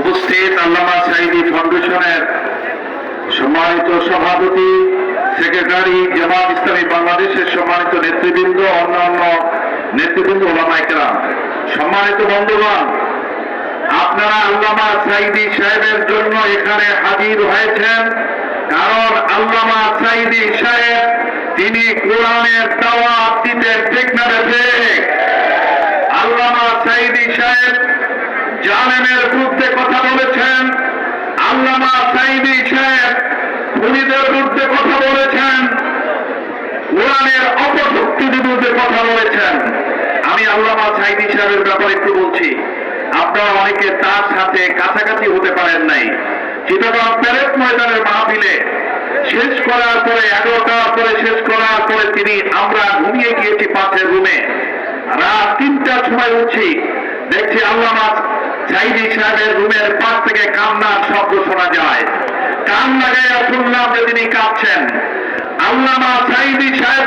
উপস্থিত আল্লামা সাইদি ফাউন্ডেশনের সম্মানিত সভাপতি, সেক্রেটারি, জামাত ইসলামী বাংলাদেশের সম্মানিত নেতৃবৃন্দ, অন্যান্য নেতৃবৃন্দ ওলামাইকরাম সম্মানিত বন্ধুগণ, আপনারা আল্লামা সাইদি সাহেবের জন্য এখানে হাজির হয়েছেন কারণ আল্লামা সাইদি সাহেব, তিনি কোরআনের দাওয়াত দিতেন ঠিক না আল্লামা সাইদি সাহেব জালেমের বিরুদ্ধে কথা বলেছেন, আল্লামা সাইদি সাহেব খুনিদের বিরুদ্ধে কথা বলেছেন, কোরআনের অপশক্তির বিরুদ্ধে কথা বলেছেন। আমি আল্লামা সাইদি সাহেবের ব্যাপারে একটু বলছি, আপনারা অনেকে তার সাথে কাছাকাছি হতে পারেন নাই। চিটাগাং প্যারেড ময়দানের মাহফিলে শেষ করার পরে এগারোটার পরে শেষ করার পরে তিনি আমরা ঘুমিয়ে গিয়েছি পাশের রুমে। রাত তিনটার সময় উঠছি, দেখছি আল্লামা সাইদি সাহেবের রুমের পাশ থেকে কান্নার শব্দ শোনা যায়। কান লাগাইয়া শুনলাম যে তিনি কাঁদছেন, আল্লামা সাইদি সাহেবকে